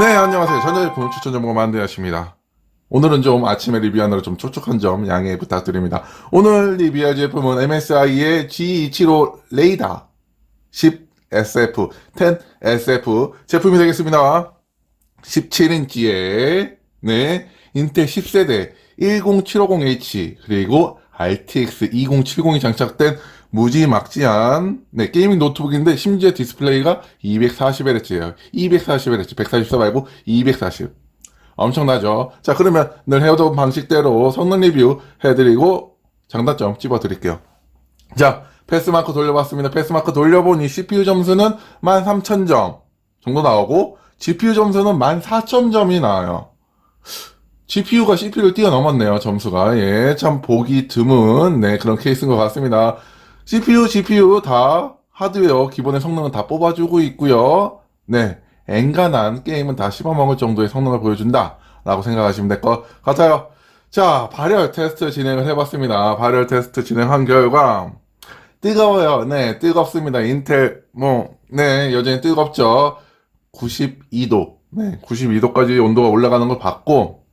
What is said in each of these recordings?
네, 안녕하세요. 전자제품 추천 정보 만드야십니다. 오늘은 좀 아침에 리뷰하느라 좀 촉촉한 점 양해 부탁드립니다. 오늘 리뷰할 제품은 MSI의 G275 레이다 10SF, 10SF 제품이 되겠습니다. 17인치에 네 인텔 10세대 10750H 그리고 RTX 2070이 장착된 무지막지한 네, 게이밍 노트북인데 심지어 디스플레이가 240Hz예요. 240Hz, 144 말고 240. 엄청나죠? 자, 그러면 늘 해오던 방식대로 성능 리뷰 해드리고 장단점 찝어드릴게요. 자, 패스마크 돌려봤습니다. 패스마크 돌려보니 CPU 점수는 13,000점 정도 나오고 GPU 점수는 14,000점이 나와요. GPU가 CPU를 뛰어넘었네요, 점수가. 예, 참 보기 드문, 네, 그런 케이스인 것 같습니다. CPU, GPU 다 하드웨어 기본의 성능은 다 뽑아주고 있고요. 네, 엔간한 게임은 다 씹어먹을 정도의 성능을 보여준다. 라고 생각하시면 될 것 같아요. 자, 발열 테스트 진행을 해봤습니다. 발열 테스트 진행한 결과, 뜨거워요. 네, 뜨겁습니다. 인텔, 뭐, 네, 여전히 뜨겁죠. 92도. 네, 92도까지 온도가 올라가는 걸 봤고,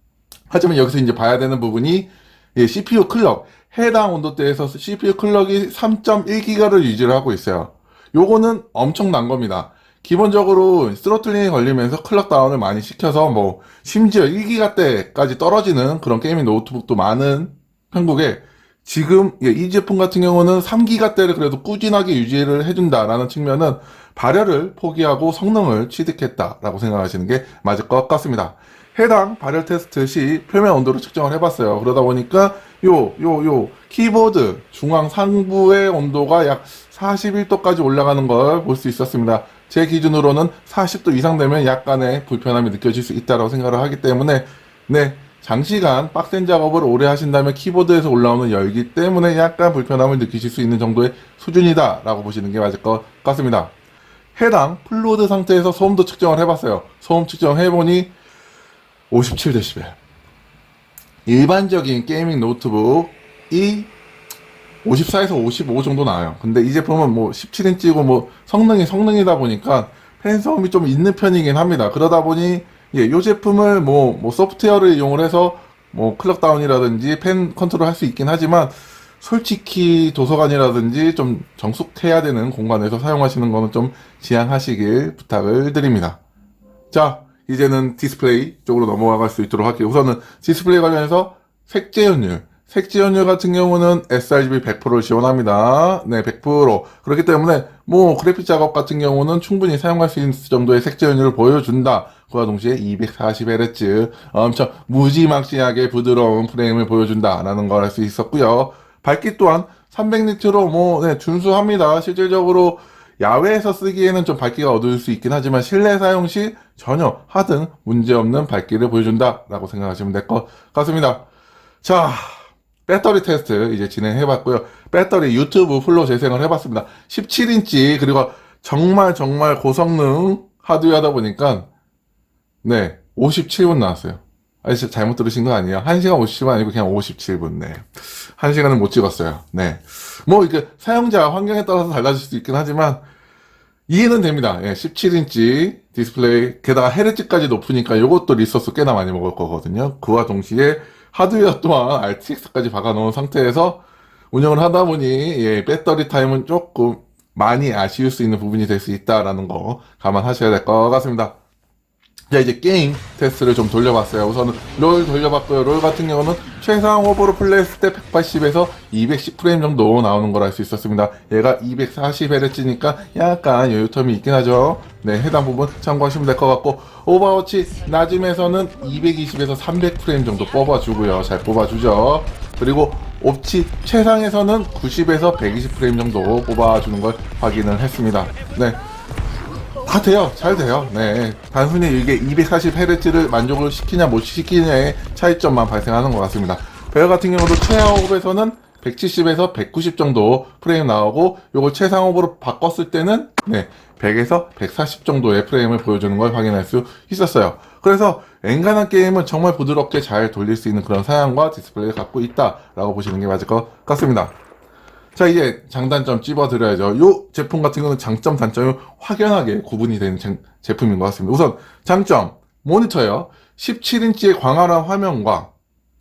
하지만 여기서 이제 봐야 되는 부분이, 예, CPU 클럭. 해당 온도대에서 CPU 클럭이 3.1기가를 유지를 하고 있어요. 요거는 엄청난 겁니다. 기본적으로 스로틀링이 걸리면서 클럭 다운을 많이 시켜서 뭐 심지어 1기가대까지 떨어지는 그런 게이밍 노트북도 많은 한국에 지금 예, 이 제품 같은 경우는 3기가대를 그래도 꾸준하게 유지를 해준다라는 측면은 발열을 포기하고 성능을 취득했다라고 생각하시는 게 맞을 것 같습니다. 해당 발열 테스트 시 표면 온도를 측정을 해봤어요. 그러다 보니까 요, 요, 요 키보드 중앙 상부의 온도가 약 41도까지 올라가는 걸 볼 수 있었습니다. 제 기준으로는 40도 이상 되면 약간의 불편함이 느껴질 수 있다고 생각을 하기 때문에 네 장시간 빡센 작업을 오래 하신다면 키보드에서 올라오는 열기 때문에 약간 불편함을 느끼실 수 있는 정도의 수준이다라고 보시는 게 맞을 것 같습니다. 해당 플로드 상태에서 소음도 측정을 해봤어요. 소음 측정해보니 57dB. 일반적인 게이밍 노트북이 54에서 55 정도 나와요. 근데 이 제품은 뭐 17인치고 뭐 성능이 성능이다 보니까 팬 소음이 좀 있는 편이긴 합니다. 그러다 보니 예, 이 제품을 뭐, 뭐 소프트웨어를 이용을 해서 뭐 클럭 다운이라든지 팬 컨트롤 할 수 있긴 하지만 솔직히 도서관이라든지 좀 정숙해야 되는 공간에서 사용하시는 거는 좀 지양하시길 부탁을 드립니다. 자, 이제는 디스플레이 쪽으로 넘어갈 수 있도록 할게요. 우선은 디스플레이 관련해서 색재현율. 색재현율 같은 경우는 sRGB 100%를 지원합니다. 네, 100%. 그렇기 때문에 뭐 그래픽 작업 같은 경우는 충분히 사용할 수 있는 정도의 색재현율을 보여준다. 그와 동시에 240Hz 엄청 무지막지하게 부드러운 프레임을 보여준다라는 걸 알 수 있었고요. 밝기 또한 300니트로 뭐 네, 준수합니다. 실질적으로 야외에서 쓰기에는 좀 밝기가 어두울 수 있긴 하지만 실내 사용 시 전혀 하등 문제없는 밝기를 보여준다라고 생각하시면 될 것 같습니다. 자, 배터리 테스트 이제 진행해봤고요. 배터리 유튜브 풀로 재생을 해봤습니다. 17인치 그리고 정말 정말 고성능 하드웨어다 보니까 네 57분 나왔어요. 아니 진짜 잘못 들으신 거 아니에요? 1시간 50분 아니고 그냥 57분. 네. 1시간은 못 찍었어요. 네. 뭐 이게 사용자 환경에 따라서 달라질 수도 있긴 하지만 이해는 됩니다. 예, 17인치 디스플레이 게다가 헤르츠까지 높으니까 이것도 리소스 꽤나 많이 먹을 거거든요. 그와 동시에 하드웨어 또한 RTX까지 박아놓은 상태에서 운영을 하다 보니 예, 배터리 타임은 조금 많이 아쉬울 수 있는 부분이 될 수 있다라는 거 감안하셔야 될 것 같습니다. 자 이제 게임 테스트를 좀 돌려봤어요. 우선은 롤 돌려봤고요. 롤 같은 경우는 최상 호버로 플레이했을 때 180에서 210프레임 정도 나오는 걸 알 수 있었습니다. 얘가 240Hz니까 약간 여유텀이 있긴 하죠. 네, 해당 부분 참고하시면 될 것 같고 오버워치 낮음에서는 220에서 300프레임 정도 뽑아주고요. 잘 뽑아주죠. 그리고 옵치 최상에서는 90에서 120프레임 정도 뽑아주는 걸 확인을 했습니다. 네. 다 돼요. 잘 돼요. 네. 단순히 이게 240Hz를 만족을 시키냐 못 시키냐의 차이점만 발생하는 것 같습니다. 배열 같은 경우도 최하옵에서는 170에서 190 정도 프레임 나오고 요걸 최상업으로 바꿨을 때는 네, 100에서 140 정도의 프레임을 보여주는 걸 확인할 수 있었어요. 그래서 엔간한 게임은 정말 부드럽게 잘 돌릴 수 있는 그런 사양과 디스플레이를 갖고 있다 라고 보시는 게 맞을 것 같습니다. 자 이제 장단점 찝어드려야죠. 요 제품 같은 경우는 장점 단점이 확연하게 구분이 되는 제, 제품인 것 같습니다. 우선 장점 모니터요. 17인치의 광활한 화면과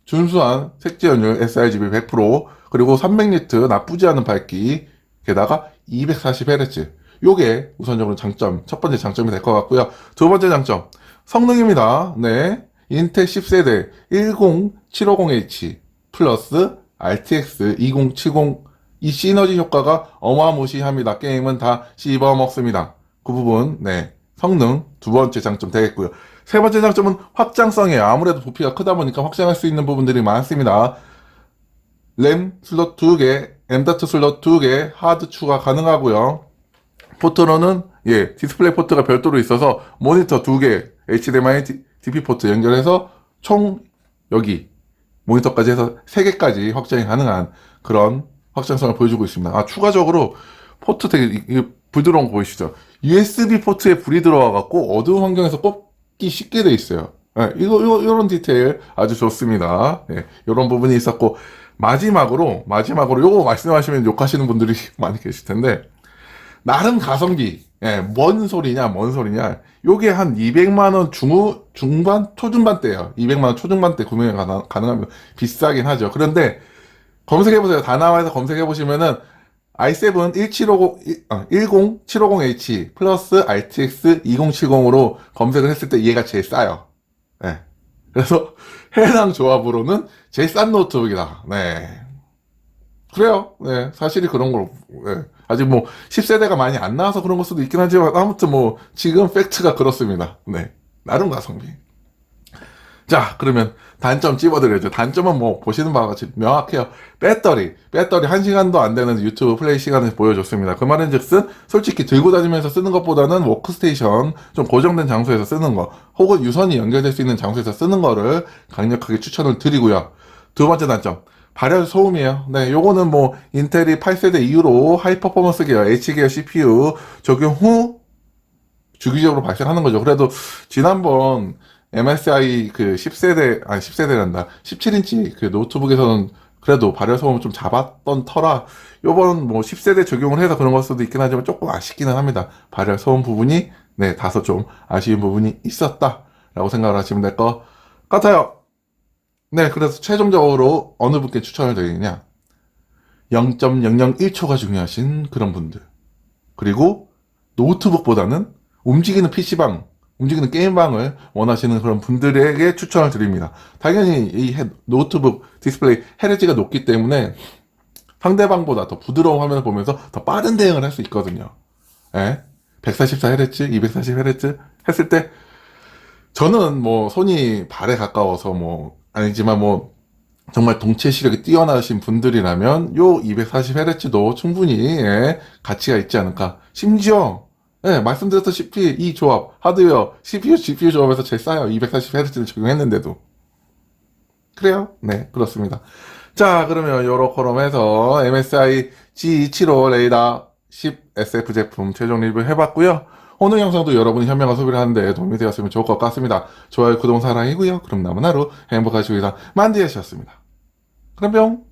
준수한 색지연율 sRGB 100% 그리고 300니트 나쁘지 않은 밝기 게다가 240Hz 요게 우선적으로 장점 첫 번째 장점이 될 것 같고요. 두 번째 장점 성능입니다. 네 인텔 10세대 10750H 플러스 RTX 2070 이 시너지 효과가 어마무시합니다. 게임은 다 씹어먹습니다. 그 부분, 네. 성능 두 번째 장점 되겠고요. 세 번째 장점은 확장성이에요. 아무래도 부피가 크다 보니까 확장할 수 있는 부분들이 많습니다. 램 슬롯 2개, M.2 슬롯 2개, 하드 추가 가능하고요. 포트로는 예, 디스플레이 포트가 별도로 있어서 모니터 2개, HDMI DP 포트 연결해서 총 여기 모니터까지 해서 3개까지 확장이 가능한 그런 확장성을 보여주고 있습니다. 아, 추가적으로 포트 되게 부드러운 거 보이시죠? USB 포트에 불이 들어와 갖고 어두운 환경에서 꼽기 쉽게 돼 있어요. 예, 이거, 이거, 이런 디테일 아주 좋습니다. 예, 이런 부분이 있었고, 마지막으로, 마지막으로 요거 말씀하시면 욕하시는 분들이 많이 계실 텐데, 나름 가성비, 예, 뭔 소리냐, 뭔 소리냐. 요게 한 200만원 중, 중반, 초중반 대예요 200만원 초중반 대 구매 가능, 가능하면 비싸긴 하죠. 그런데, 검색해보세요. 다나와에서 검색해보시면은, i7 1750, 10750H 플러스 RTX 2070으로 검색을 했을 때 얘가 제일 싸요. 네. 그래서 해당 조합으로는 제일 싼 노트북이다. 네. 그래요. 네. 사실이 그런 걸, 네. 아직 뭐 10세대가 많이 안 나와서 그런 걸 수도 있긴 하지만 아무튼 뭐 지금 팩트가 그렇습니다. 네. 나름 가성비. 자, 그러면 단점 찝어드려야죠. 단점은 뭐 보시는 바와 같이 명확해요. 배터리. 배터리 1시간도 안 되는 유튜브 플레이 시간을 보여줬습니다. 그 말은 즉슨 솔직히 들고 다니면서 쓰는 것보다는 워크스테이션 좀 고정된 장소에서 쓰는 거 혹은 유선이 연결될 수 있는 장소에서 쓰는 거를 강력하게 추천을 드리고요. 두 번째 단점. 발열 소음이에요. 네, 요거는 뭐 인텔이 8세대 이후로 하이 퍼포먼스 계열 H계열 CPU 적용 후 주기적으로 발생하는 거죠. 그래도 지난번 MSI 그 10세대, 아니 10세대란다. 17인치 그 노트북에서는 그래도 발열 소음을 좀 잡았던 터라 요번 뭐 10세대 적용을 해서 그런 걸 수도 있긴 하지만 조금 아쉽기는 합니다. 발열 소음 부분이 네, 다소 좀 아쉬운 부분이 있었다라고 생각을 하시면 될 것 같아요. 네, 그래서 최종적으로 어느 분께 추천을 드리느냐? 0.001초가 중요하신 그런 분들. 그리고 노트북보다는 움직이는 PC방, 움직이는 게임방을 원하시는 그런 분들에게 추천을 드립니다. 당연히 이 헤- 노트북 디스플레이 헤르지가 높기 때문에 상대방보다 더 부드러운 화면을 보면서 더 빠른 대응을 할 수 있거든요. 예? 144Hz, 240Hz 했을 때 저는 뭐 손이 발에 가까워서 뭐 아니지만 뭐 정말 동체 시력이 뛰어나신 분들이라면 요 240Hz도 충분히 예, 가치가 있지 않을까. 심지어 예, 말씀드렸다시피 이 조합 하드웨어 CPU, GPU 조합에서 제일 싸요. 240Hz를 적용했는데도 그래요? 네 그렇습니다. 자 그러면 요렇게럼 해서 MSI G275 레이더 10 SF 제품 최종 리뷰 해봤고요. 오늘 영상도 여러분이 현명한 소비를 하는데 도움이 되었으면 좋을 것 같습니다. 좋아요, 구독, 사랑이고요. 그럼 남은 하루 행복하시고 이상 만디에셨습니다. 그럼 뿅!